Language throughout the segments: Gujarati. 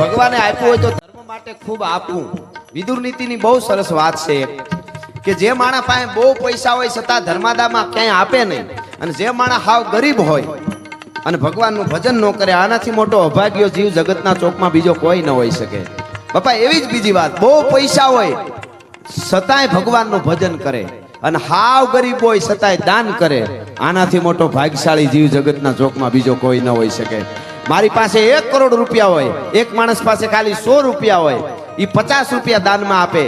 ભગવાને આપ્યું હોય તો ધર્મ માટે ખૂબ આપવું વિદુર નીતિની બહુ સરસ વાત છે કે જે માણસ પાસે બહુ પૈસા હોય છતાં ધર્માદામાં ક્યાંય આપે નહીં. અને જે માણસ હાવ ગરીબ હોય અને ભગવાનનું ભજન ન કરે, આનાથી મોટો અભાગ્યો જીવ જગતના ચોકમાં બીજો કોઈ ન હોઈ શકે. બાપા, એવી જ બીજી વાત. બહુ પૈસા હોય છતાંય ભગવાનનું ભજન કરે અને હાવ ગરીબ હોય છતાંય દાન કરે. આનાથી મોટો ભાગ્યશાળી જીવ જગતના ચોકમાં બીજો કોઈ ન હોઈ શકે. મારી પાસે એક કરોડ રૂપિયા હોય, એક માણસ પાસે ખાલી સો રૂપિયા હોય એ પચાસ રૂપિયા દાનમાં આપે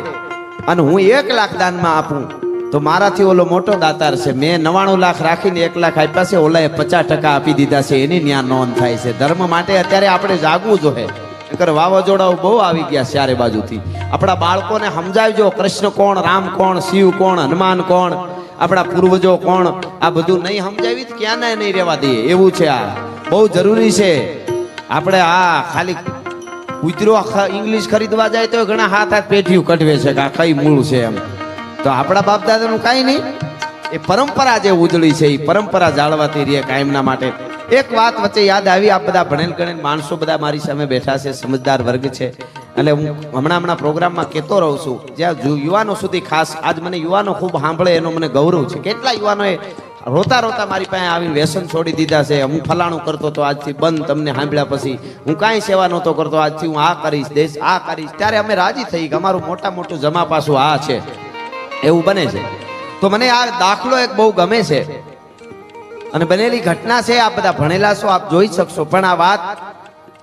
અને હું એક લાખ દાનમાં આપું. તો મારાથી ઓલો મોટો દાતાર છે, મેં નવાણું લાખ રાખીને એક લાખ આપ્યા છે, ઓલાએ પચાસ ટકા આપી દીધા છે, એની ન્યા નોંધ થાય છે. ધર્મ માટે અત્યારે આપણે જાગવું જોઈએ. નકર વાવાઝોડાઓ બહુ આવી ગયા ચારે બાજુથી. આપણા બાળકોને સમજાવજો, કૃષ્ણ કોણ, રામ કોણ, શિવ કોણ, હનુમાન કોણ, આપણા પૂર્વજો કોણ, આ બધું નહીં સમજાવી ક્યાં નહીં રહેવા દઈએ. એવું છે આ. બહુ જરૂરી છે. આપણે આ ખાલી કૂતરો ઇંગ્લિશ ખરીદવા જાય તો ઘણા હાથ હાથ પેઠિયું કઢવે છે કે આ કઈ મૂળ છે એમ. તો આપણા બાપ દાદાનું કાંઈ નહીં. એ પરંપરા જે ઉજળી છે, એ પરંપરા જાળવાતી રહે કાયમના માટે. એક વાત વચ્ચે યાદ આવી આ બધા ભણેલ ગણેલ માણસો બધા મારી સામે બેઠા છે, સમજદાર વર્ગ છે. એટલે હું હમણાં હમણાં પ્રોગ્રામમાં કહેતો રહું છું, જ્યાં યુવાનો સુધી ખાસ, આજ મને યુવાનો ખૂબ સાંભળે એનો મને ગૌરવ છે. કેટલા યુવાનોએ રોતા રોતા મારી પાસે આવીને વ્યસન છોડી દીધા છે. હું ફલાણું કરતો તો આજથી બંધ તમને સાંભળ્યા પછી. હું કાંઈ સેવા નહોતો કરતો. આજથી હું આ કરીશ, દેશ આ કરીશ. ત્યારે અમે રાજી થઈ કે અમારું મોટા મોટું જમા પાસું આ છે. એવું બને છે. તો મને આ દાખલો એક બહુ ગમે છે. અને બનેલી ઘટના છે આ બધા ભણેલા છો, આપ જોઈ શકશો. પણ આ વાત,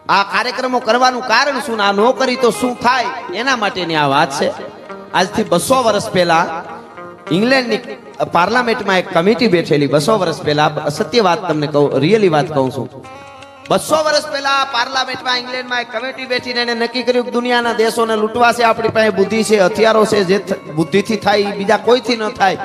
આ કાર્યક્રમો કરવાનું કારણ શું આ ન કરી તો શું થાય? એના માટેની આ વાત છે. આજથી બસો વર્ષ પહેલા ઇંગ્લેન્ડની પાર્લામેન્ટમાં એક કમિટી બેઠેલી, બસો વર્ષ પહેલા સત્ય વાત તમને કહું, રિયલી વાત કહું છું. બસો વર્ષ પહેલા પાર્લામેન્ટમાં ઇંગ્લેન્ડમાં એક કમિટી બેઠીને એને નક્કી કર્યું કે દુનિયાના દેશોને લૂંટવા છે, આપણી પાસે બુદ્ધિ છે, હથિયારો છે, જે બુદ્ધિથી થાય, બીજા કોઈથી ન થાય.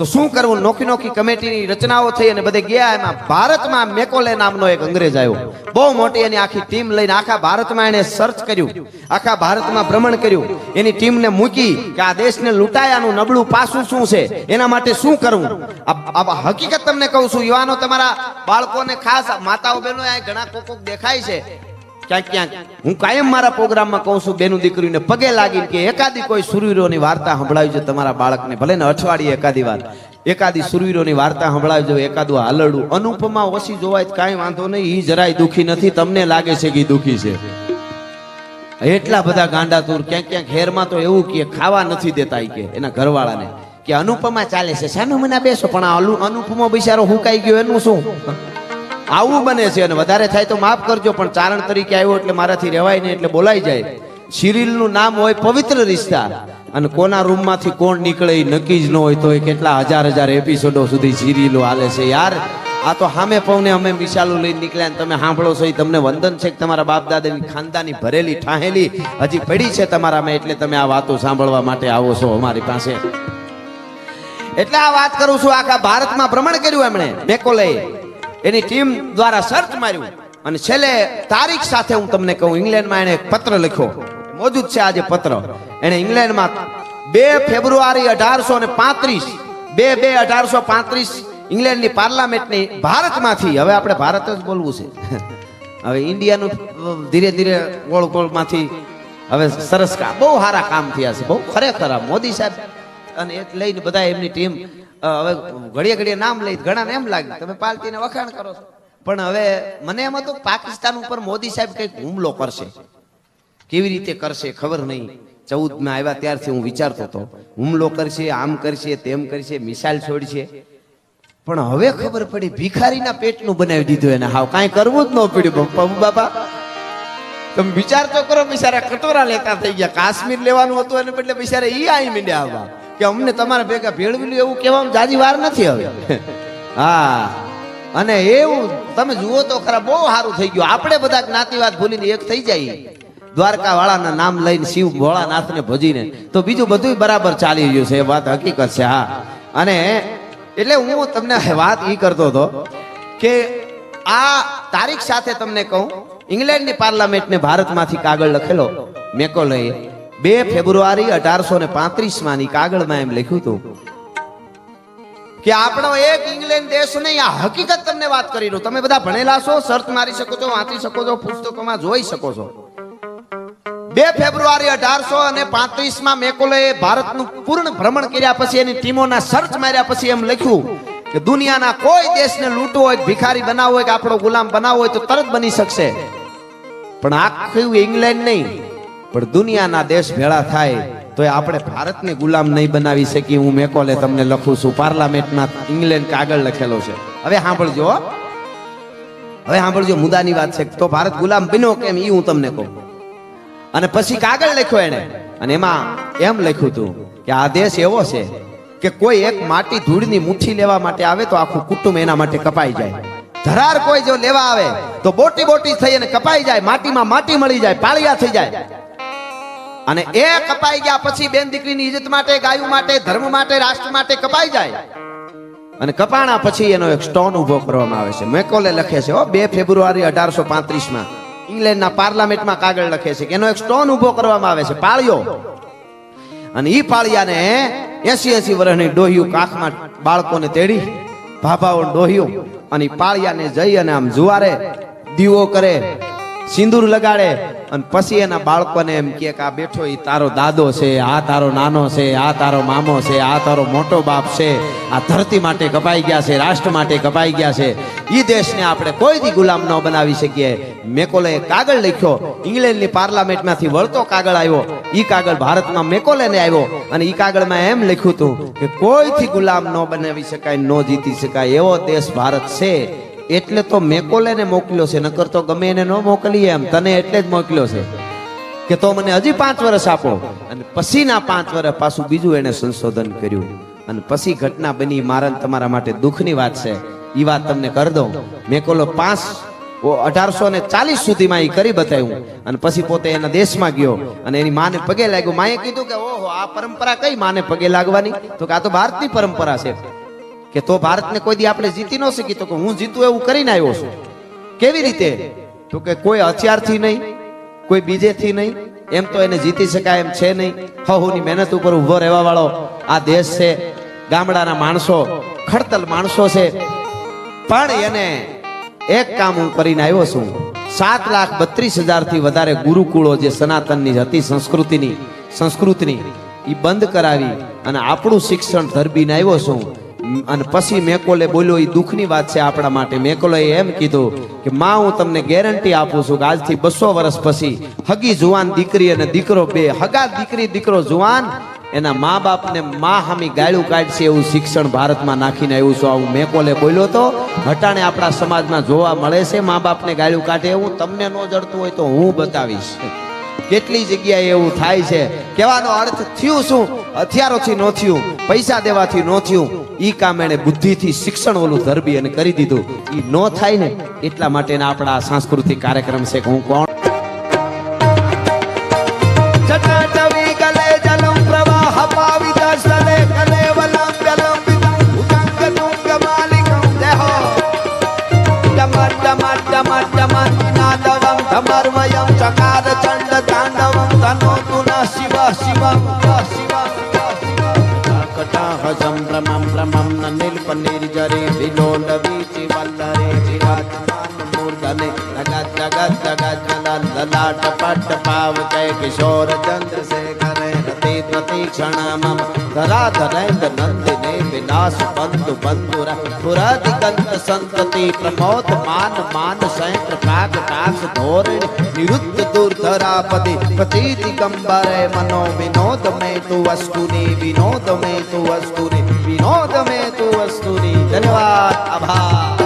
તો શું કરવું? નોખી નોખી કમિટીની રચનાઓ થઈ અને બધે ગયા એમાં ભારતમાં મેકોલે નામનો એક અંગ્રેજ આવ્યો. બહુ મોટી એની આખી ટીમ લઈને આખા ભારતમાં એને સર્ચ કર્યું. આખા ભારતમાં ભ્રમણ કર્યું. એની ટીમને મૂકી કે આ દેશને લૂંટાયાનું નબળું પાસું શું છે? એના માટે શું કરવું? આ હકીકત તમને કહું છું, યુવાનો, તમારા બાળકોને ખાસ, માતાઓ બહેનો ઘણા કોક દેખાય છે. ક્યાંક ક્યાંક. હું કાયમ મારા પ્રોગ્રામમાં કહું છું, બેનું દીકરીને પગે લાગીને કે એકાદી કોઈ સુરવીરોની વાર્તા સંભળાવી છે તમારા બાળકને. ભલે ને અઠવાડિયે એકાદી વાર. એકાદી સુરવીરોની વાર્તા સંભળાવી જો, એકાદું હાલડું અનુપમા ઓછી જોવાય કાંઈ વાંધો નહીં, ઈ જરાય દુખી નથી. તમને લાગે છે કે દુખી છે. એટલા બધા ગાંડા તુર ક્યાંક ક્યાંક હેરમાં તો એવું કે ખાવા નથી દેતા કે, એના ઘરવાળાને. કે અનુપમા ચાલે છે. શાનું મને બેસો, પણ આ અનુપમો બિચારો હુકાઈ ગયો, એનું શું? આવું બને છે અને વધારે થાય તો માફ કરજો, પણ ચારણ તરીકે આવ્યો એટલે મારાથી રહેવાય નહીં, એટલે બોલાઈ જાય. શિરીલનું નામ હોય પવિત્ર રિશ્તા, અને કોના રૂમમાંથી કોણ નીકળે નક્કી જ ન હોય, તો એ કેટલા હજાર હજાર એપિસોડો સુધી શિરીલો હાલે છે. યાર, આ તો સામે પવને અમે વિશાલું લઈને નીકળ્યા તમે સાંભળો છો, એ તમને વંદન છે કે તમારા બાપ દાદાની ખાનદાની ભરેલી ઠાહેલી હજી પડી છે તમારામાં, એટલે તમે આ વાતો સાંભળવા માટે આવો છો અમારી પાસે. એટલે આ વાત કરું છું, આખા ભારતમાં ભ્રમણ કર્યું એમણે મેકોલે એની ટીમ દ્વારા સર્ચ માર્યું. અને છેલ્લે તારીખ સાથે હું તમને કહું, ઇંગ્લેન્ડમાં એણે એક પત્ર લખ્યો. મોજૂદ છે આજે પત્ર. એણે ઇંગ્લેન્ડમાં બે ફેબ્રુઆરી અઢારસો ને પાંત્રીસ, બે બે અઢારસો પાંત્રીસ ઇંગ્લેન્ડની પાર્લામેન્ટની ભારતમાંથી, હવે આપણે ભારત જ બોલવું છે. હવે ઇન્ડિયાનું ધીરે ધીરે ગોળ ગોળમાંથી હવે સરસ કામ બહુ સારા કામ થયા છે. બહુ ખરેખર મોદી સાહેબ અને એ લઈને બધા એમની ટીમ હવે ઘડીએ ઘડીએ નામ લઈ ઘણાને એમ લાગે તમે પાર્ટીને વખાણ કરો છો. પણ હવે મને એમ હતું પાકિસ્તાન ઉપર મોદી સાહેબ કંઈક હુમલો કરશે. કેવી રીતે કરશે ખબર નહીં. ચૌદમાં આવ્યા ત્યારથી હું વિચારતો હતો, હુમલો કરશે, આમ કરશે, તેમ કરશે, મિસાઇલ છોડશે. પણ હવે ખબર પડી, ભિખારીના પેટનું બનાવી દીધું એને. હાવ કાંઈ કરવું જ ન પડ્યું. બાપા બાપા. તમે વિચાર તો કરો, બિચારા કટોરા લેતા થઈ ગયા. કાશ્મીર લેવાનું હતું, એને બદલે બિચારા ઈ આવી મીંડ્યા આવવા કે અમને તમારા ભેગા ભેળવેલું એવું કહેવામાં જાજી વાર નથી હવે. હા. અને એવું, તમે જુઓ તો ખરા બહુ સારું થઈ ગયું. આપણે બધા જ્ઞાતિવાદ ભૂલીને એક થઈ જાય. દ્વારકા વાળાના નામ લઈને શિવ ભોળાનાથને ભજીને. તો બીજું બધું બરાબર ચાલી રહ્યું છે. એ વાત હકીકત છે, હા. અને એટલે હું તમને વાત એ કરતો હતો કે આ તારીખ સાથે તમને કહું, ઇંગ્લેન્ડની પાર્લામેન્ટને ભારતમાંથી કાગળ લખેલો મેકોલએ. બે ફેબ્રુઆરી અઢારસો ને પાંત્રીસમાં કાગળમાં એમ લખ્યું હતું કે આપણો એક ઇંગ્લેન્ડ દેશ નહીં, આ હકીકત તમને વાત કરી રહ્યો. તમે બધા ભણેલા છો સર્ચ મારી શકો છો, વાંચી શકો છો, પુસ્તકોમાં જોઈ શકો છો. બે ફેબ્રુઆરી અઢારસો અને પાંત્રીસમાં મેકોલે ભારતનું પૂર્ણ ભ્રમણ કર્યા પછી એની ટીમોના સર્ચ માર્યા પછી એમ લખ્યું કે દુનિયાના કોઈ દેશને લૂંટવો હોય, ભિખારી બનાવવો હોય કે આપણો ગુલામ બનાવવો હોય તો તરત બની શકશે. પણ આખું ઇંગ્લેન્ડ નહીં? પણ દુનિયાના દેશ ભેળા થાય તો આપણે ભારતને ગુલામ નહીં બનાવી શકીએ. હું મેકોલે તમને લખું છું. પાર્લામેન્ટના ઇંગ્લેન્ડ કાગળ લખેલો છે. હવે સાંભળજો હવે સાંભળજો, મુદ્દાની વાત છે તો ભારત ગુલામ બન્યો કેમ? એ હું તમને કહું. અને પછી કાગળ લખ્યો એને અને એમાં એમ લખ્યું હતું કે આ દેશ એવો છે કે કોઈ એક માટી ધૂળની મુઠ્ઠી લેવા માટે આવે તો આખું કુટુંબ એના માટે કપાઈ જાય. ધરાર કોઈ જો લેવા આવે તો બોટી બોટી થઈ અને કપાઈ જાય. માટીમાં માટી મળી જાય, પાળિયા થઈ જાય. અને એ કપાઈ ગયા પછી બેન દીકરીની ઇજ્જત માટે, ગાયું માટે, ધર્મ માટે, રાષ્ટ્ર માટે કપાઈ જાય. અને કપાણા પછી એનો એક સ્ટોન ઊભો કરવામાં આવે છે. મેકોલે લખે છે, હો, બે ફેબ્રુઆરી અઢારસો પાંત્રીસમાં. ઇંગ્લેન્ડના પાર્લામેન્ટમાં કાગળ લખે છે કે એનો એક સ્ટોન ઊભો કરવામાં આવે છે. પાળિયો. અને ઈ પાળિયાને એસી એસી વર્ષની ડોહ્યું કાખમાં બાળકોને તેડી ભાભાઓ ડોહ્યું અને પાળિયાને જઈ અને આમ જુવારે, દીવો કરે. સિંદૂર લગાડે અને પછી એના બાળકોને એમ કે આ બેઠો એ તારો દાદો છે, આ તારો નાનો છે, આ તારો મામો છે, આ તારો મોટો બાપ છે. આ ધરતી માટે કપાઈ ગયા છે, રાષ્ટ્ર માટે કપાઈ ગયા છે. એ દેશને આપણે કોઈ દી ગુલામ ન બનાવી શકીએ. મેકોલે કાગળ લખ્યો. ઇંગ્લેન્ડની પાર્લામેન્ટમાંથી વળતો કાગળ આવ્યો. એ કાગળ ભારતમાં મેકોલેને આવ્યો. અને એ કાગળમાં એમ લખ્યું હતું કે કોઈથી ગુલામ ન બનાવી શકાય, ન જીતી શકાય એવો દેશ ભારત છે. એટલે તો મેકોલેને મોકલ્યો છે, નકર તો ગમે એને ન મોકલીએ એમ, તને એટલે જ મોકલ્યો છે. કે તો મને હજી પાંચ વર્ષ આપો. અને પછીના પાંચ વર્ષ પાછું બીજું એને સંશોધન કર્યું. અને પછી ઘટના બની, મારા તમારા માટે દુઃખની વાત છે. એ વાત તમને કરી દઉં. મેકોલો પાંચ અઢારસો ને ચાલીસ સુધીમાં એ કરી બતાવ્યું. અને પછી પોતે એના દેશમાં ગયો. અને એની માને પગે લાગ્યું. માએ કીધું કે, ઓહો, આ પરંપરા કઈ માને પગે લાગવાની? તો કે આ તો ભારતની પરંપરા છે. કે તો ભારતને કોઈ દી આપણે જીતી ન શકી તો કે હું જીતું એવું કરીને આવ્યો છું. કેવી રીતે? તો કે કોઈ હથિયારથી નહીં, કોઈ બીજેથી નહીં, એમ તો એને જીતી શકાય એમ છે નહીં. હહુની મહેનત ઉપર ઊભો રહેવા વાળો આ દેશ છે, ગામડાના માણસો, ખડતલ માણસો છે. પણ એને એક કામ હું કરીને આવ્યો છું. સાત લાખ બત્રીસ હજારથી વધારે ગુરુકુળો જે સનાતનની હતી, સંસ્કૃતિની સંસ્કૃતિની એ બંધ કરાવી અને આપણું શિક્ષણ ધરબીને આવ્યો છું. અને પછી મેકોલે બોલ્યો એ દુઃખની વાત છે આપણા માટે. મેકોલે એમ કીધું કે, માં, હું તમને ગેરંટી આપું છું કે આજથી બસો વર્ષ પછી હગી જુવાન દીકરી અને દીકરો બે, હગા દીકરી, દીકરો જુવાન, એના મા બાપને મા હામી ગાળું કાઢશે એવું શિક્ષણ ભારતમાં નાખીને આવ્યું છું. આવું મેકોલે બોલ્યો તો, હટાણે આપણા સમાજમાં જોવા મળે છે મા બાપને ગાળું કાઢે એવું તમને ન જડતું હોય તો હું બતાવીશ. કેટલી જગ્યાએ એવું થાય છે? કહેવાનો અર્થ થયું શું? હથિયારોથી ન થયું, પૈસા દેવાથી ન થયું. ઈ કામ એને બુદ્ધિથી શિક્ષણ ઓલું ધરબી અને કરી દીધું. ઈ ન થાય ને, એટલા માટેના આપણા સાંસ્કૃતિક કાર્યક્રમ છે કે હું કોણ? જટાટવી ગલે જલમ પાવ જય કિશોર ચંદ્ર શેખરે રતિ પ્રતિ ક્ષણમમ. ધરા ધરેન્દ્ર નંદિને વિલાસ બંધુ બંધુર. પુરતિ ગંત સંતતિ પ્રમોદ માન માન સૈત્ર કાગ કાસ ધોરણ. નિરુદ્ધ દુર્ધરાપતિ પતિ દિગંબરે મનો વિનોદ મે તુ વસ્તુની વિનોદ મે તુ વસ્તુની વિનોદ મે તુ વસ્તુની ધન્યવાદ, આભાર.